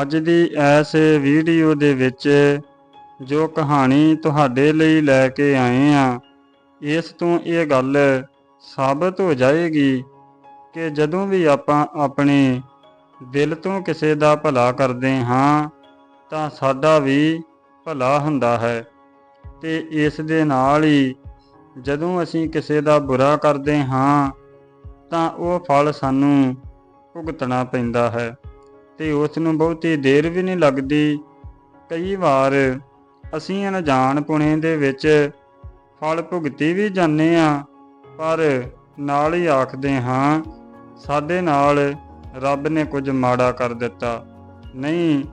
ਅੱਜ ਦੀ ਇਸ ਵੀਡੀਓ ਦੇ ਵਿੱਚ ਜੋ ਕਹਾਣੀ ਤੁਹਾਡੇ ਲਈ ਲੈ ਕੇ ਆਏ ਆ, ਇਸ ਤੋਂ ਇਹ ਗੱਲ ਸਾਬਤ ਹੋ ਜਾਏਗੀ ਕਿ ਜਦੋਂ ਵੀ ਆਪਾਂ ਆਪਣੇ ਦਿਲ ਤੋਂ ਕਿਸੇ ਦਾ ਭਲਾ ਕਰਦੇ ਹਾਂ, ਤਾਂ ਸਾਡਾ ਵੀ ਭਲਾ ਹੁੰਦਾ ਹੈ। ਤੇ ਇਸ ਦੇ ਨਾਲ ਹੀ ਜਦੋਂ ਅਸੀਂ ਕਿਸੇ ਦਾ ਬੁਰਾ ਕਰਦੇ ਹਾਂ, ਤਾਂ ਉਹ ਫਲ ਸਾਨੂੰ ਭੁਗਤਣਾ ਪੈਂਦਾ ਹੈ। ਤੇ ਉਸ ਨੂੰ ਬਹੁਤੀ ਦੇਰ ਵੀ ਨਹੀਂ ਲੱਗਦੀ। ਕਈ ਵਾਰ ਅਸੀਂ ਅਣਜਾਣ ਪੁਣੇ ਦੇ ਵਿੱਚ ਫਲ ਭੁਗਤੀ ਵੀ ਜਾਂਦੇ ਆ ਪਰ ਨਾਲ ਹੀ ਆਖਦੇ ਹਾਂ, ਸਾਡੇ ਨਾਲ ਰੱਬ ਨੇ ਕੁਝ ਮਾੜਾ ਕਰ ਦਿੱਤਾ। ਨਹੀਂ,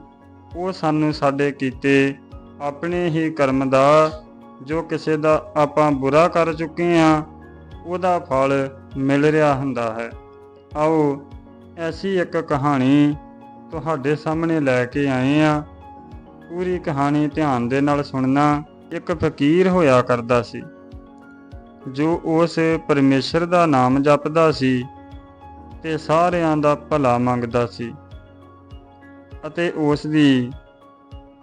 ਉਹ ਸਾਨੂੰ ਸਾਡੇ ਕੀਤੇ ਆਪਣੇ ਹੀ ਕਰਮ ਦਾ, ਜੋ ਕਿਸੇ ਦਾ ਆਪਾਂ ਬੁਰਾ ਕਰ ਚੁੱਕੇ ਆ ਉਹਦਾ ਫਲ ਮਿਲ ਰਿਹਾ ਹੁੰਦਾ ਹੈ। ਆਓ, ਐਸੀ ਇੱਕ ਕਹਾਣੀ ਤੁਹਾਡੇ ਸਾਹਮਣੇ ਲੈ ਕੇ ਆਏ ਆ। ਪੂਰੀ ਕਹਾਣੀ ਧਿਆਨ ਦੇ ਨਾਲ ਸੁਣਨਾ ਇੱਕ ਫਕੀਰ ਹੋਇਆ ਕਰਦਾ ਸੀ। ਜੋ ਉਸ ਪਰਮੇਸ਼ਰ ਦਾ ਨਾਮ ਜਪਦਾ ਸੀ ਤੇ ਸਾਰਿਆਂ ਦਾ ਭਲਾ ਮੰਗਦਾ ਸੀ। ਅਤੇ ਉਸ ਦੀ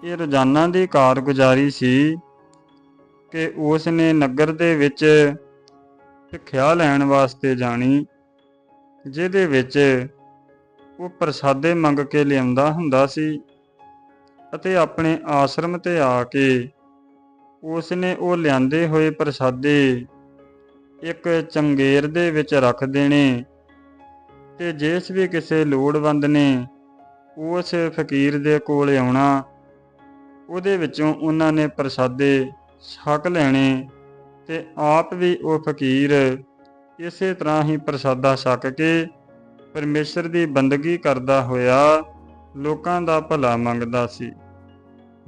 ਇਹ ਰੋਜ਼ਾਨਾ ਦੀ ਕਾਰਗੁਜ਼ਾਰੀ ਸੀ ਕਿ ਉਸ ਨੇ ਨਗਰ ਦੇ ਵਿੱਚ ਭਿੱਖਿਆ ਲੈਣ ਵਾਸਤੇ ਜਾਣੀ, ਜਿਹਦੇ ਵਿੱਚ ਉਹ ਪ੍ਰਸਾਦੇ ਮੰਗ ਕੇ ਲਿਆਉਂਦਾ ਹੁੰਦਾ ਸੀ ਅਤੇ ਆਪਣੇ ਆਸ਼ਰਮ ਤੇ ਆ ਕੇ ਉਸ ਨੇ ਉਹ ਲਿਆਂਦੇ ਹੋਏ ਪ੍ਰਸਾਦੇ ਇੱਕ ਚੰਗੇਰ ਦੇ ਵਿੱਚ ਰੱਖ ਦੇਣੇ ਤੇ ਜਿਸ ਵੀ ਕਿਸੇ ਲੋੜਵੰਦ ਨੇ ਉਸ ਫਕੀਰ ਦੇ ਕੋਲ ਆਉਣਾ, ਉਹਦੇ ਵਿੱਚੋਂ ਉਹਨਾਂ ਨੇ ਪ੍ਰਸਾਦੇ ਛਕ ਲੈਣੇ ਤੇ ਆਪ ਵੀ ਉਹ ਫਕੀਰ ਇਸੇ ਤਰ੍ਹਾਂ ਹੀ ਪ੍ਰਸਾਦਾ ਛਕ ਕੇ ਪਰਮੇਸ਼ਰ ਦੀ ਬੰਦਗੀ ਕਰਦਾ ਹੋਇਆ ਲੋਕਾਂ ਦਾ ਭਲਾ ਮੰਗਦਾ ਸੀ।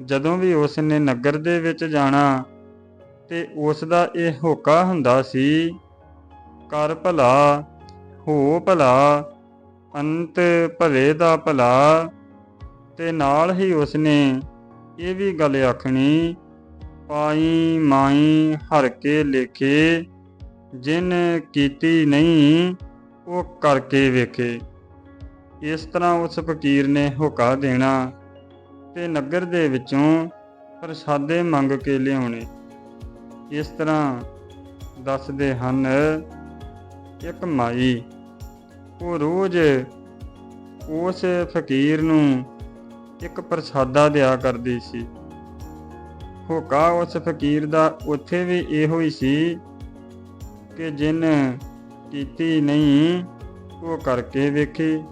ਜਦੋਂ ਵੀ ਉਸ ਨੇ ਨਗਰ ਦੇ ਵਿੱਚ ਜਾਣਾ ਤੇ ਉਸ ਦਾ ਇਹ ਹੋਕਾ ਹੁੰਦਾ ਸੀ, ਕਰ ਭਲਾ, ਹੋ ਭਲਾ, ਅੰਤ ਭਲੇ ਦਾ ਭਲਾ। ਤੇ ਨਾਲ ਹੀ ਉਸ ਨੇ ਇਹ ਵੀ ਗੱਲ ਆਖਣੀ, ਪਾਈ, ਮਾਈ ਹਰ ਕੇ ਲੇਖੇ, ਜਿਨ ਕੀਤੀ ਨਹੀਂ ਉਹ ਕਰਕੇ ਵੇਖੇ। ਇਸ ਤਰ੍ਹਾਂ ਉਸ ਫਕੀਰ ਨੇ ਹੁਕਾ ਦੇਣਾ ਤੇ ਨਗਰ ਦੇ ਵਿੱਚੋਂ ਪ੍ਰਸਾਦੇ ਮੰਗ ਕੇ ਲਿਆਉਣੇ। ਇਸ ਤਰ੍ਹਾਂ ਦੱਸਦੇ ਹਨ, ਇੱਕ ਮਾਈ, ਉਹ ਰੋਜ਼ ਉਸ ਫਕੀਰ ਨੂੰ ਇੱਕ ਪ੍ਰਸਾਦਾ ਦਿਆ ਕਰਦੀ ਸੀ। ਹੋਕਾ ਉਸ ਫਕੀਰ ਦਾ ਉੱਥੇ ਵੀ ਇਹੋ ਹੀ ਸੀ ਕਿ ਜਿਨ ਕੀਤੀ ਨਹੀਂ, ਉਹ ਕਰਕੇ ਵੇਖੀ।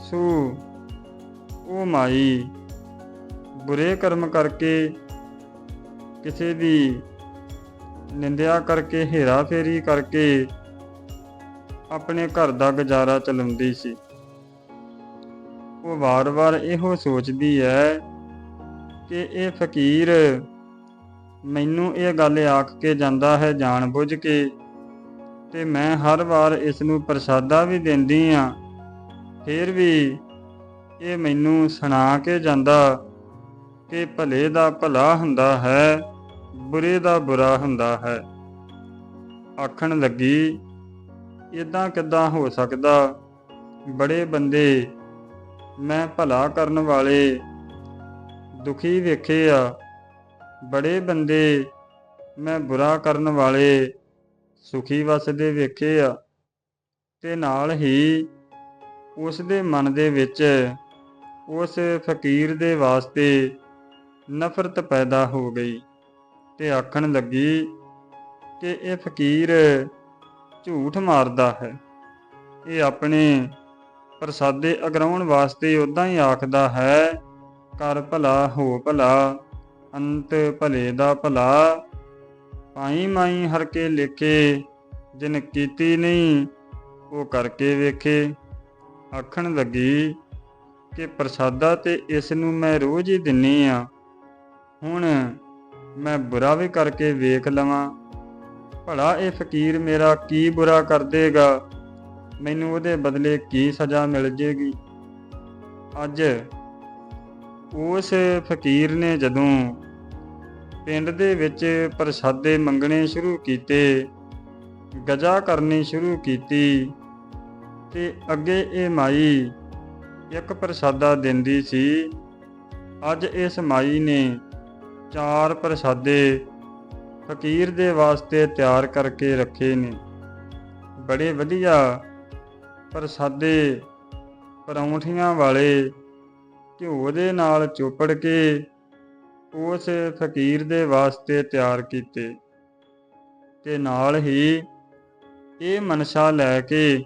ਸੋ, ਉਹ ਮਾਈ, ਬੁਰੇ ਕਰਮ ਕਰਕੇ ਕਿਸੇ ਦੀ ਨਿੰਦਿਆ ਕਰਕੇ, ਹੇਰਾ ਫੇਰੀ ਕਰਕੇ ਆਪਣੇ ਘਰ ਦਾ ਗੁਜ਼ਾਰਾ ਚਲਾਉਂਦੀ ਸੀ। ਉਹ ਵਾਰ-ਵਾਰ ਇਹੋ ਸੋਚਦੀ ਹੈ ਕਿ ਇਹ ਫਕੀਰ ਮੈਨੂੰ ਇਹ ਗੱਲ ਆਖ ਕੇ ਜਾਂਦਾ ਹੈ ਜਾਣ ਬੁੱਝ ਕੇ ਤੇ ਮੈਂ ਹਰ ਵਾਰ ਇਸ ਨੂੰ ਪ੍ਰਸਾਦਾ ਵੀ ਦਿੰਦੀ ਆ। ਫਿਰ ਵੀ ਇਹ ਮੈਨੂੰ ਸੁਣਾ ਕੇ ਜਾਂਦਾ ਕਿ ਭਲੇ ਦਾ ਭਲਾ ਹੁੰਦਾ ਹੈ, ਬੁਰੇ ਦਾ ਬੁਰਾ ਹੁੰਦਾ ਹੈ। ਆਖਣ ਲੱਗੀ ਇਦਾਂ ਕਿਦਾਂ ਹੋ ਸਕਦਾ? ਬੜੇ ਬੰਦੇ ਮੈਂ ਭਲਾ ਕਰਨ ਵਾਲੇ ਦੁਖੀ ਵੇਖੇ ਆ। ਬੜੇ ਬੰਦੇ ਮੈਂ ਬੁਰਾ ਕਰਨ ਵਾਲੇ ਸੁਖੀ ਵਸਦੇ ਵੇਖੇ ਆ, ਤੇ ਨਾਲ ਹੀ ਉਸ ਦੇ ਮਨ ਦੇ ਵਿੱਚ ਉਸ ਫਕੀਰ ਦੇ ਵਾਸਤੇ ਨਫ਼ਰਤ ਪੈਦਾ ਹੋ ਗਈ ਤੇ ਆਖਣ ਲੱਗੀ ਕਿ ਇਹ ਫਕੀਰ ਝੂਠ ਮਾਰਦਾ ਹੈ। ਇਹ ਆਪਣੇ ਪ੍ਰਸਾਦੇ ਅਗਰਾਉਣ ਵਾਸਤੇ ਉਦਾਂ ਹੀ ਆਖਦਾ ਹੈ, ਕਰ ਭਲਾ, ਹੋ ਭਲਾ, ਅੰਤ ਭਲੇ ਦਾ ਭਲਾ ਪਾਈ ਮਾਈ ਹਰ ਕੇ ਲੇਖੇ, ਜਿਨ ਕੀਤੀ ਨਹੀਂ, ਉਹ ਕਰਕੇ ਵੇਖੇ। ਆਖਣ ਲੱਗੀ ਕਿ ਪ੍ਰਸਾਦਾ ਤੇ ਇਸ ਨੂੰ ਮੈਂ ਰੋਜ਼ ਹੀ ਦਿੰਨੀ ਆ। ਹੁਣ ਮੈਂ ਬੁਰਾ ਵੀ ਕਰਕੇ ਵੇਖ ਲਵਾਂ। ਭਲਾ ਇਹ ਫਕੀਰ ਮੇਰਾ ਕੀ ਬੁਰਾ ਕਰ ਦੇਗਾ? ਮੈਨੂੰ ਉਹਦੇ ਬਦਲੇ ਕੀ ਸਜ਼ਾ ਮਿਲ ਜੇਗੀ? ਅੱਜ ਉਸ ਫਕੀਰ ਨੇ ਜਦੋਂ ਪਿੰਡ ਦੇ ਵਿੱਚ ਪ੍ਰਸਾਦੇ ਮੰਗਣੇ ਸ਼ੁਰੂ ਕੀਤੇ, ਗਜਾ ਕਰਨੀ ਸ਼ੁਰੂ ਕੀਤੀ ਤੇ ਅੱਗੇ ਇਹ ਮਾਈ ਇੱਕ ਪ੍ਰਸਾਦਾ ਦਿੰਦੀ ਸੀ। ਅੱਜ ਇਸ ਮਾਈ ਨੇ ਚਾਰ ਪ੍ਰਸਾਦੇ ਫਕੀਰ ਦੇ ਵਾਸਤੇ ਤਿਆਰ ਕਰਕੇ ਰੱਖੇ ਨੇ। ਬੜੇ ਵਧੀਆ ਪ੍ਰਸਾਦੇ ਪਰੌਂਠੀਆਂ ਵਾਲੇ ਘਿਓ ਦੇ ਨਾਲ ਚੋਪੜ ਕੇ ਉਸ ਫਕੀਰ ਦੇ ਵਾਸਤੇ ਤਿਆਰ ਕੀਤੇ ਤੇ ਨਾਲ ਹੀ ਇਹ ਮਨਸ਼ਾ ਲੈ ਕੇ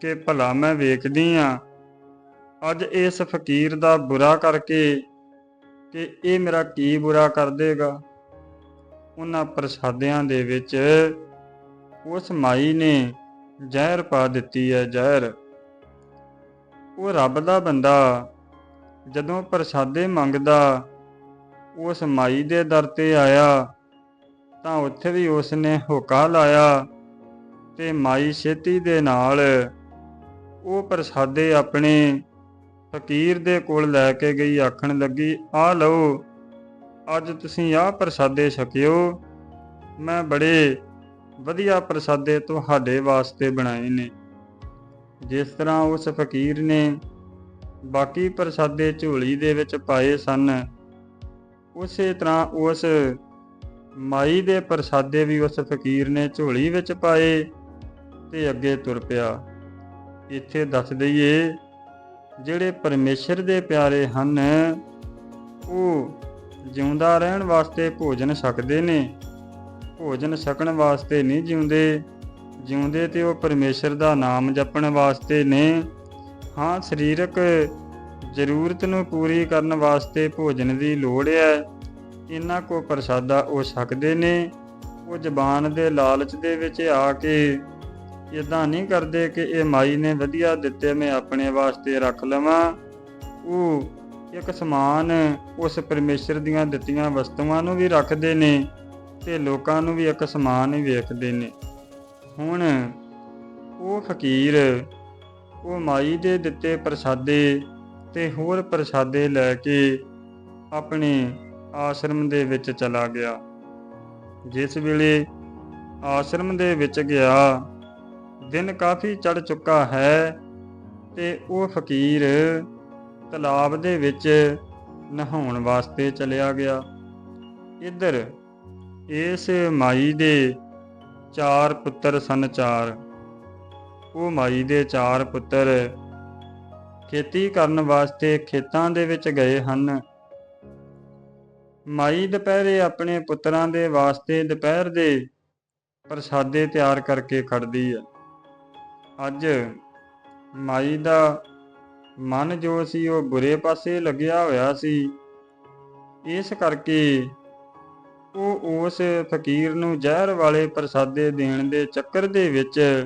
ਕਿ ਭਲਾ ਮੈਂ ਵੇਖਦੀ ਆ ਅੱਜ ਇਸ ਫਕੀਰ ਦਾ ਬੁਰਾ ਕਰਕੇ ਕਿ ਇਹ ਮੇਰਾ ਕੀ ਬੁਰਾ ਕਰ ਦੇਗਾ? ਉਹਨਾਂ ਪ੍ਰਸਾਦਿਆਂ ਦੇ ਵਿੱਚ ਉਸ ਮਾਈ ਨੇ ਜ਼ਹਿਰ ਪਾ ਦਿੱਤੀ ਹੈ, ਜ਼ਹਿਰ। ਉਹ ਰੱਬ ਦਾ ਬੰਦਾ ਜਦੋਂ ਪ੍ਰਸਾਦੇ ਮੰਗਦਾ ਉਸ ਮਾਈ ਦੇ ਦਰ ਤੇ ਆਇਆ, ਤਾਂ ਉੱਥੇ ਵੀ ਉਸ ਨੇ ਹੋਕਾ ਲਾਇਆ ਤੇ ਮਾਈ ਛੇਤੀ ਦੇ ਨਾਲ ਉਹ ਪ੍ਰਸਾਦੇ ਆਪਣੇ ਫਕੀਰ ਦੇ ਕੋਲ ਲੈ ਕੇ ਗਈ, ਆਖਣ ਲੱਗੀ ਆ ਲਓ, ਅੱਜ ਤੁਸੀਂ ਆਹ ਪ੍ਰਸਾਦੇ ਛਕਿਓ। ਮੈਂ ਬੜੇ ਵਧੀਆ ਪ੍ਰਸਾਦੇ ਤੁਹਾਡੇ ਵਾਸਤੇ ਬਣਾਏ ਨੇ। ਜਿਸ ਤਰ੍ਹਾਂ ਉਸ ਫਕੀਰ ਨੇ ਬਾਕੀ ਪ੍ਰਸਾਦੇ ਝੋਲੀ ਦੇ ਵਿੱਚ ਪਾਏ ਸਨ ਉਸੇ ਤਰ੍ਹਾਂ ਉਸ ਮਾਈ ਦੇ ਪ੍ਰਸਾਦੇ ਵੀ ਉਸ ਫਕੀਰ ਨੇ ਝੋਲੀ ਵਿੱਚ ਪਾਏ ਤੇ ਅੱਗੇ ਤੁਰ ਪਿਆ। ਇੱਥੇ ਦੱਸ ਦਈਏ, ਜਿਹੜੇ ਪਰਮੇਸ਼ਰ ਦੇ ਪਿਆਰੇ ਹਨ, ਉਹ ਜਿਉਂਦਾ ਰਹਿਣ ਵਾਸਤੇ ਭੋਜਨ ਛਕਦੇ ਨੇ। ਭੋਜਨ ਛਕਣ ਵਾਸਤੇ ਨਹੀਂ ਜਿਉਂਦੇ। ਜਿਉਂਦੇ ਤੇ ਉਹ ਪਰਮੇਸ਼ਰ ਦਾ ਨਾਮ ਜਪਣ ਵਾਸਤੇ ਨੇ। ਹਾਂ, ਸਰੀਰਕ ਜ਼ਰੂਰਤ ਨੂੰ ਪੂਰੀ ਕਰਨ ਵਾਸਤੇ ਭੋਜਨ ਦੀ ਲੋੜ ਹੈ। ਇਹਨਾਂ ਕੋ ਪ੍ਰਸਾਦਾ ਉਹ ਛਕਦੇ ਨੇ, ਉਹ ਜ਼ਬਾਨ ਦੇ ਲਾਲਚ ਦੇ ਵਿੱਚ ਆ ਕੇ ਇਦਾਂ ਨਹੀਂ ਕਰਦੇ ਕਿ ਇਹ ਮਾਈ ਨੇ ਵਧੀਆ ਦਿੱਤੇ, ਮੈਂ ਆਪਣੇ ਵਾਸਤੇ ਰੱਖ ਲਵਾਂ। ਉਹ ਇੱਕ ਸਮਾਨ ਉਸ ਪਰਮੇਸ਼ਰ ਦੀਆਂ ਦਿੱਤੀਆਂ ਵਸਤੂਆਂ ਨੂੰ ਵੀ ਰੱਖਦੇ ਨੇ ਤੇ ਲੋਕਾਂ ਨੂੰ ਵੀ ਇੱਕ ਸਮਾਨ ਹੀ ਵੇਖਦੇ ਨੇ। ਹੁਣ ਉਹ ਫਕੀਰ, ਉਹ ਮਾਈ ਦੇ ਦਿੱਤੇ ਪ੍ਰਸਾਦੇ ਤੇ ਹੋਰ ਪ੍ਰਸਾਦੇ ਲੈ ਕੇ ਆਪਣੇ ਆਸ਼ਰਮ ਦੇ ਵਿੱਚ ਚਲਾ ਗਿਆ। ਜਿਸ ਵੇਲੇ ਆਸ਼ਰਮ ਦੇ ਵਿੱਚ ਗਿਆ, ਦਿਨ ਕਾਫੀ ਚੜ ਚੁੱਕਾ ਹੈ ਤੇ ਉਹ ਫਕੀਰ ਤਲਾਬ ਦੇ ਵਿੱਚ ਨਹਾਉਣ ਵਾਸਤੇ ਚਲਿਆ ਗਿਆ। ਇੱਧਰ ਇਸ ਮਾਈ ਦੇ ਚਾਰ ਪੁੱਤਰ ਸਨ ਚਾਰ। ਉਹ ਮਾਈ ਦੇ ਚਾਰ ਪੁੱਤਰ ਖੇਤੀ ਕਰਨ ਵਾਸਤੇ ਖੇਤਾਂ ਦੇ ਵਿੱਚ ਗਏ ਹਨ। ਮਾਈ ਦੁਪਹਿਰੇ ਆਪਣੇ ਪੁੱਤਰਾਂ ਦੇ ਵਾਸਤੇ ਦੁਪਹਿਰ ਦੇ ਪ੍ਰਸਾਦੇ ਤਿਆਰ ਕਰਕੇ ਖੜਦੀ ਹੈ। ਅੱਜ ਮਾਈ ਦਾ ਮਨ ਜੋ ਸੀ ਉਹ ਬੁਰੇ ਪਾਸੇ ਲੱਗਿਆ ਹੋਇਆ ਸੀ। ਇਸ ਕਰਕੇ ਉਹ ਉਸ ਫਕੀਰ ਨੂੰ ਜ਼ਹਿਰ ਵਾਲੇ ਪ੍ਰਸਾਦੇ ਦੇਣ ਦੇ ਚੱਕਰ ਦੇ ਵਿੱਚ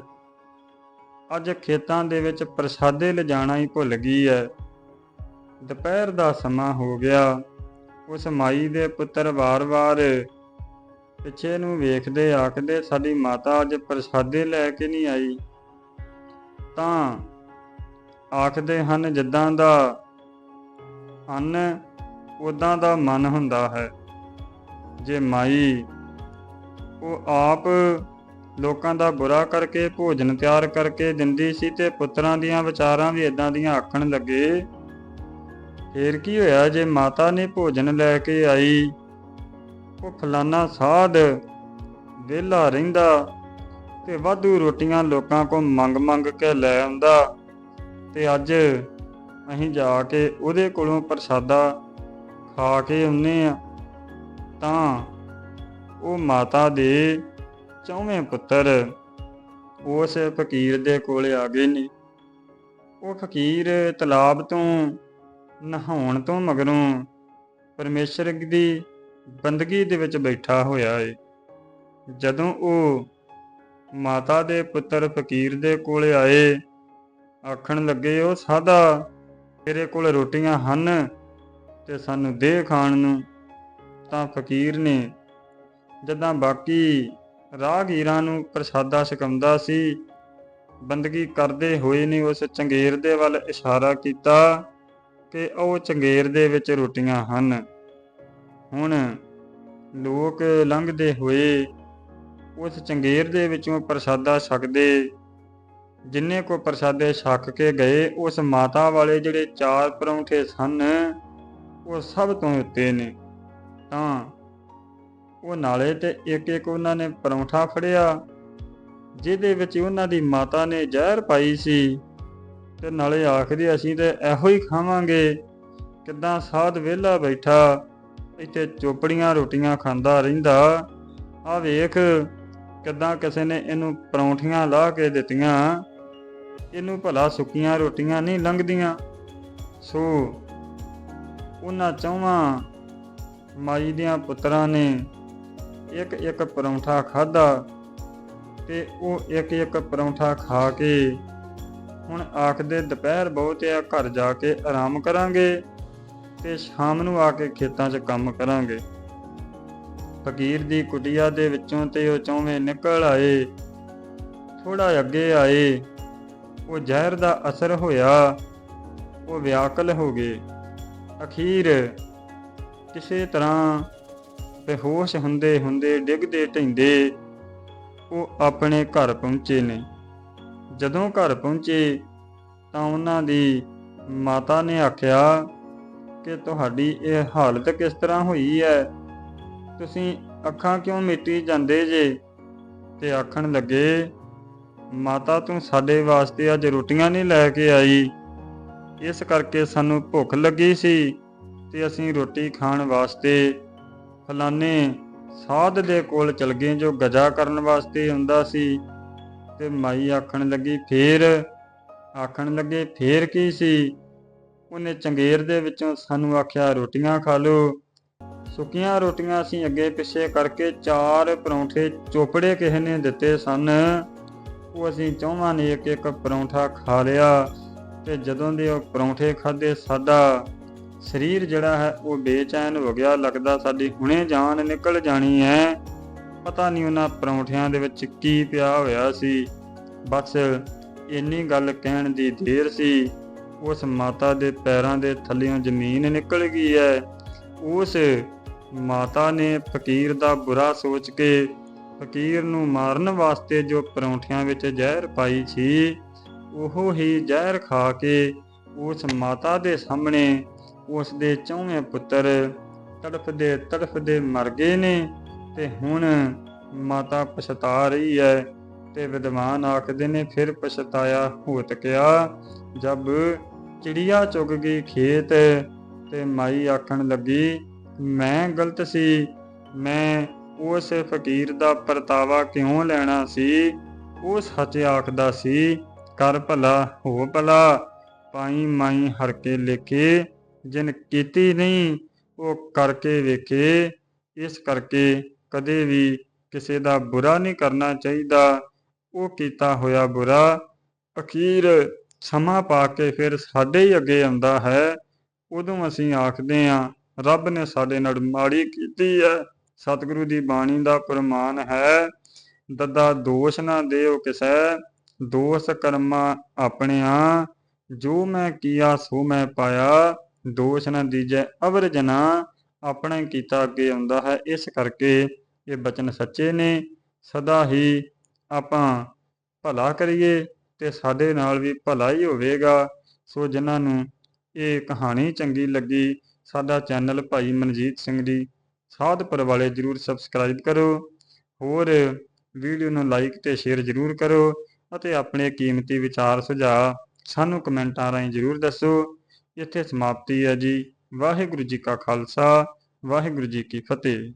ਅੱਜ ਖੇਤਾਂ ਦੇ ਵਿੱਚ ਪ੍ਰਸਾਦੇ ਲਿਜਾਣਾ ਹੀ ਭੁੱਲ ਗਈ ਹੈ ਦੁਪਹਿਰ ਦਾ ਸਮਾਂ ਹੋ ਗਿਆ। ਉਸ ਮਾਈ ਦੇ ਪੁੱਤਰ ਵਾਰ-ਵਾਰ ਪਿੱਛੇ ਨੂੰ ਵੇਖਦੇ ਆਖਦੇ, ਸਾਡੀ ਮਾਤਾ ਅੱਜ ਪ੍ਰਸਾਦੇ ਲੈ ਕੇ ਨਹੀਂ ਆਈ। ਤਾਂ ਆਖਦੇ ਹਨ, ਜਿੱਦਾਂ ਦਾ ਅੰਨ ਉਦਾਂ ਦਾ ਮਨ ਹੁੰਦਾ ਹੈ। ਜੇ ਮਾਈ ਉਹ ਆਪ ਲੋਕਾਂ ਦਾ ਬੁਰਾ ਕਰਕੇ, ਭੋਜਨ ਤਿਆਰ ਕਰਕੇ ਦਿੰਦੀ ਸੀ ਤੇ ਪੁੱਤਰਾਂ ਦੀਆਂ ਵਿਚਾਰਾਂ ਵੀ ਇਦਾਂ ਦੀਆਂ ਆਖਣ ਲੱਗੇ। ਫੇਰ ਕੀ ਹੋਇਆ ਜੇ ਮਾਤਾ ਨੇ ਭੋਜਨ ਲੈ ਕੇ ਆਈ? ਉਹ ਫਲਾਨਾ ਸਾਧ ਵਿਹਲਾ ਰਹਿੰਦਾ ਤੇ ਵਾਧੂ ਰੋਟੀਆਂ ਲੋਕਾਂ ਕੋ ਮੰਗ ਮੰਗ ਕੇ ਲੈ ਆਉਂਦਾ ਤੇ ਅੱਜ ਅਸੀਂ ਜਾ ਕੇ ਉਹਦੇ ਕੋਲੋਂ ਪ੍ਰਸਾਦਾ ਖਾ ਕੇ ਆਉਨੇ ਆ ਤਾਂ ਉਹ ਮਾਤਾ ਦੇ ਚੌਵੇਂ ਪੁੱਤਰ ਉਸ ਫਕੀਰ ਦੇ ਕੋਲ ਆ ਗਏ ਨੇ। ਉਹ ਫਕੀਰ ਤਲਾਬ ਤੋਂ, ਨਹਾਉਣ ਤੋਂ ਮਗਰੋਂ ਪਰਮੇਸ਼ਰ ਦੀ ਬੰਦਗੀ ਦੇ ਵਿੱਚ ਬੈਠਾ ਹੋਇਆ ਏ। ਜਦੋਂ ਉਹ ਮਾਤਾ ਦੇ ਪੁੱਤਰ ਫਕੀਰ ਦੇ ਕੋਲ ਆਏ, ਆਖਣ ਲੱਗੇ ਉਹ ਸਾਦਾ ਤੇਰੇ ਕੋਲ ਰੋਟੀਆਂ ਹਨ ਤੇ ਸਾਨੂੰ ਦੇ ਖਾਣ ਨੂੰ। ਤਾਂ ਫਕੀਰ ਨੇ, ਜਦਾਂ ਬਾਕੀ ਰਾਹਗੀਰਾਂ ਨੂੰ ਪ੍ਰਸਾਦਾ ਛਕਾਉਂਦਾ ਸੀ। ਬੰਦਗੀ ਕਰਦੇ ਹੋਏ ਨੇ ਉਸ ਚੰਗੇਰ ਦੇ ਵੱਲ ਇਸ਼ਾਰਾ ਕੀਤਾ ਕਿ ਉਹ ਚੰਗੇਰ ਦੇ ਵਿੱਚ ਰੋਟੀਆਂ ਹਨ। ਹੁਣ ਲੋਕ ਲੰਘਦੇ ਹੋਏ ਉਸ ਚੰਗੇਰ ਦੇ ਵਿੱਚੋਂ ਪ੍ਰਸਾਦਾ ਛਕਦੇ। ਜਿੰਨੇ ਕੋ ਪ੍ਰਸ਼ਾਦੇ ਛਕ ਕੇ ਗਏ, ਉਸ ਮਾਤਾ ਵਾਲੇ ਜਿਹੜੇ ਚਾਰ ਪਰੌਂਠੇ ਸਨ, ਉਹ ਸਭ ਤੋਂ ਉੱਤੇ ਨੇ। ਤਾਂ ਉਹ ਨਾਲੇ ਤੇ ਇੱਕ ਇੱਕ ਉਹਨਾਂ ਨੇ ਪਰੌਂਠਾ ਫੜਿਆ, ਜਿਹਦੇ ਵਿੱਚ ਉਹਨਾਂ ਦੀ ਮਾਤਾ ਨੇ ਜ਼ਹਿਰ ਪਾਈ ਸੀ ਤੇ ਨਾਲੇ ਆਖਦੇ ਅਸੀਂ ਤੇ ਇਹੋ ਹੀ ਖਾਵਾਂਗੇ, ਕਿੱਦਾਂ ਸਾਧ ਵਿਹਲਾ ਬੈਠਾ, ਇੱਥੇ ਚੋਪੜੀਆਂ ਰੋਟੀਆਂ ਖਾਂਦਾ ਰਹਿੰਦਾ। ਆ ਵੇਖ ਕਿੱਦਾਂ ਕਿਸੇ ਨੇ ਇਹਨੂੰ ਪਰੌਂਠੀਆਂ ਲਾ ਕੇ ਦਿੱਤੀਆਂ, ਇਹਨੂੰ ਭਲਾ ਸੁੱਕੀਆਂ ਰੋਟੀਆਂ ਨਹੀਂ ਲੰਘਦੀਆਂ। ਸੋ ਉਹਨਾਂ ਚੌਵਾਂ ਮਾਈ ਦੀਆਂ ਪੁੱਤਰਾਂ ਨੇ ਇੱਕ ਇੱਕ ਪਰੌਂਠਾ ਖਾਦਾ ਤੇ ਉਹ ਇੱਕ ਇੱਕ ਪਰੌਂਠਾ ਖਾ ਕੇ ਹੁਣ ਆਖਦੇ ਦੁਪਹਿਰ ਬਹੁਤ ਆ, ਘਰ ਜਾ ਕੇ ਆਰਾਮ ਕਰਾਂਗੇ ਤੇ ਸ਼ਾਮ ਨੂੰ ਆ ਕੇ ਖੇਤਾਂ 'ਚ ਕੰਮ ਕਰਾਂਗੇ। ਫਕੀਰ ਦੀ ਕੁਟਿਆ ਦੇ ਵਿੱਚੋਂ ਤੇ ਉਹ ਚੌਵੇਂ ਨਿਕਲ ਆਏ ਥੋੜਾ ਅੱਗੇ ਆਏ, ਉਹ ਜ਼ਹਿਰ ਦਾ ਅਸਰ ਹੋਇਆ, ਉਹ ਵਿਆਕਲ ਹੋ ਗਏ। ਅਖੀਰ ਕਿਸੇ ਤਰ੍ਹਾਂ ਬੇਹੋਸ਼ ਹੁੰਦੇ ਹੁੰਦੇ ਡਿੱਗਦੇ ਢਿੰਦੇ। ਉਹ ਆਪਣੇ ਘਰ ਪਹੁੰਚੇ ਨੇ। ਜਦੋਂ ਘਰ ਪਹੁੰਚੇ ਤਾਂ ਉਹਨਾਂ ਦੀ ਮਾਤਾ ਨੇ ਆਖਿਆ ਕਿ ਤੁਹਾਡੀ ਇਹ ਹਾਲਤ ਕਿਸ ਤਰ੍ਹਾਂ ਹੋਈ ਹੈ? ਤੁਸੀਂ ਅੱਖਾਂ ਕਿਉਂ ਮਿੱਟੀ ਜਾਂਦੇ ਜੇ? ਤੇ ਆਖਣ ਲੱਗੇ, ਮਾਤਾ, ਤੂੰ ਸਾਡੇ ਵਾਸਤੇ ਅੱਜ ਰੋਟੀਆਂ ਨਹੀਂ ਲੈ ਕੇ ਆਈ। ਇਸ ਕਰਕੇ ਸਾਨੂੰ ਭੁੱਖ ਲੱਗੀ ਸੀ ਤੇ ਅਸੀਂ ਰੋਟੀ ਖਾਣ ਵਾਸਤੇ ਫਲਾਨੇ ਸਾਧ ਦੇ ਕੋਲ ਚਲ ਗਏ ਜੋ ਗਜਾ ਕਰਨ ਵਾਸਤੇ ਹੁੰਦਾ ਸੀ। ਤੇ ਮਾਈ ਆਖਣ ਲੱਗੀ, ਫੇਰ? ਆਖਣ ਲੱਗੇ, ਫੇਰ ਕੀ ਸੀ? ਉਹਨੇ ਚੰਗੇਰ ਦੇ ਵਿੱਚੋਂ ਸਾਨੂੰ ਆਖਿਆ, ਰੋਟੀਆਂ ਖਾ ਲਓ। ਸੁੱਕੀਆਂ ਰੋਟੀਆਂ ਅਸੀਂ ਅੱਗੇ ਪਿੱਛੇ ਕਰਕੇ ਚਾਰ ਪਰੌਂਠੇ ਚੋਪੜੇ ਕਿਸੇ ਨੇ ਦਿੱਤੇ ਸਨ। ਉਹ ਅਸੀਂ ਚੌਵਾਂ ਨੇ ਇੱਕ ਇੱਕ ਪਰੌਂਠਾ ਖਾ ਲਿਆ ਤੇ ਜਦੋਂ ਦੇ ਉਹ ਪਰੌਂਠੇ ਖਾਦੇ ਸਾਡਾ ਸਰੀਰ ਜਿਹੜਾ ਹੈ ਉਹ ਬੇਚੈਨ ਹੋ ਗਿਆ, ਲੱਗਦਾ ਸਾਡੀ ਹੁਣੇ ਜਾਨ ਨਿਕਲ ਜਾਣੀ ਹੈ। ਪਤਾ ਨਹੀਂ ਉਹਨਾਂ ਪਰੌਂਠਿਆਂ ਦੇ ਵਿੱਚ ਕੀ ਪਿਆ ਹੋਇਆ ਸੀ। ਬਸ ਇੰਨੀ ਗੱਲ ਕਹਿਣ ਦੀ ਦੇਰ ਸੀ। ਉਸ ਮਾਤਾ ਦੇ ਪੈਰਾਂ ਦੇ ਥੱਲਿਓਂ ਜ਼ਮੀਨ ਨਿਕਲ ਗਈ ਹੈ। ਉਸ ਮਾਤਾ ਨੇ ਫਕੀਰ ਦਾ ਬੁਰਾ ਸੋਚ ਕੇ ਫਕੀਰ ਨੂੰ ਮਾਰਨ ਵਾਸਤੇ ਜੋ ਪਰੌਂਠਿਆਂ ਵਿੱਚ ਜ਼ਹਿਰ ਪਾਈ ਸੀ, ਉਹ ਹੀ ਜ਼ਹਿਰ ਖਾ ਕੇ ਉਸ ਮਾਤਾ ਦੇ ਸਾਹਮਣੇ ਉਸ ਦੇ ਚੌਵੇਂ ਪੁੱਤਰ ਤੜਫਦੇ ਤੜਫਦੇ ਮਰ ਗਏ ਨੇ ਤੇ ਹੁਣ ਮਾਤਾ ਪਛਤਾ ਰਹੀ ਹੈ ਤੇ ਵਿਦਵਾਨ ਆਖਦੇ ਨੇ, ਫਿਰ ਪਛਤਾਇਆ ਹੋਤ ਕਿਆ? ਜਬ ਚਿੜੀਆ ਚੁਗ ਗਈ ਖੇਤ ਤੇ ਮਾਈ ਆਖਣ ਲੱਗੀ, ਮੈਂ ਗਲਤ ਸੀ? ਮੈਂ ਉਸ ਫਕੀਰ ਦਾ ਪਰਤਾਵਾ ਕਿਉਂ ਲੈਣਾ ਸੀ? ਉਹ ਸੱਚ ਆਖਦਾ ਸੀ, ਕਰ ਭਲਾ, ਹੋ ਭਲਾ, ਪਾਈ ਮਾਈ ਹਰ ਕੇ ਲੇਖੇ ਜਿਨ ਕੀਤੀ ਨਹੀਂ, ਉਹ ਕਰਕੇ ਵੇਖੇ। ਇਸ ਕਰਕੇ ਕਦੇ ਵੀ ਕਿਸੇ ਦਾ ਬੁਰਾ ਨਹੀਂ ਕਰਨਾ ਚਾਹੀਦਾ। ਉਹ ਕੀਤਾ ਹੋਇਆ ਬੁਰਾ ਅਖੀਰ ਸਮਾਂ ਪਾ ਕੇ ਫਿਰ ਸਾਡੇ ਹੀ ਅੱਗੇ ਆਉਂਦਾ ਹੈ। ਉਦੋਂ ਅਸੀਂ ਆਖਦੇ ਹਾਂ, ਰੱਬ ਨੇ ਸਾਡੇ ਨਾਲ ਮਾੜੀ ਕੀਤੀ ਹੈ। ਸਤਿਗੁਰੂ ਦੀ ਬਾਣੀ ਦਾ ਪ੍ਰਮਾਣ ਹੈ। ਦਦਾ ਦੋਸ਼ ਨਾ ਦਿਓ ਕਿਸੈ। ਦੋਸ ਕਰਮਾ ਆਪਣਿਆ। ਜੋ ਮੈਂ ਕੀਆ, ਸੋ ਮੈਂ ਪਾਇਆ। ਦੋਸ਼ ਨਾ ਦੀਜੈ, ਅਵਰ ਜਨਾ ਆਪਣਾ ਕੀਤਾ ਅੱਗੇ ਆਉਂਦਾ ਹੈ, ਇਸ ਕਰਕੇ ਇਹ ਬਚਨ ਸੱਚੇ ਨੇ। ਸਦਾ ਹੀ ਆਪਾਂ ਭਲਾ ਕਰੀਏ ਤੇ ਸਾਡੇ ਨਾਲ ਵੀ ਭਲਾ ਹੀ ਹੋਵੇਗਾ। ਸੋ ਜਿਨ੍ਹਾਂ ਨੂੰ ਇਹ ਕਹਾਣੀ ਚੰਗੀ ਲੱਗੀ, ਸਾਡਾ ਚੈਨਲ ਭਾਈ ਮਨਜੀਤ ਸਿੰਘ ਦੀ ਸਾਧਪੁਰ ਵਾਲੇ ਜਰੂਰ ਸਬਸਕ੍ਰਾਈਬ ਕਰੋ। ਹੋਰ ਵੀਡੀਓ ਨੂੰ ਲਾਈਕ ਤੇ ਸ਼ੇਅਰ ਜਰੂਰ ਕਰੋ ਅਤੇ ਆਪਣੇ ਕੀਮਤੀ ਵਿਚਾਰ ਸੁਝਾਅ ਸਾਨੂੰ ਕਮੈਂਟਾਂ ਰਾਹੀਂ ਜਰੂਰ ਦੱਸੋ। ਇੱਥੇ ਸਮਾਪਤੀ ਹੈ ਜੀ। ਵਾਹਿਗੁਰੂ ਜੀ ਕਾ ਖਾਲਸਾ ਵਾਹਿਗੁਰੂ ਜੀ ਕੀ ਫਤਿਹ।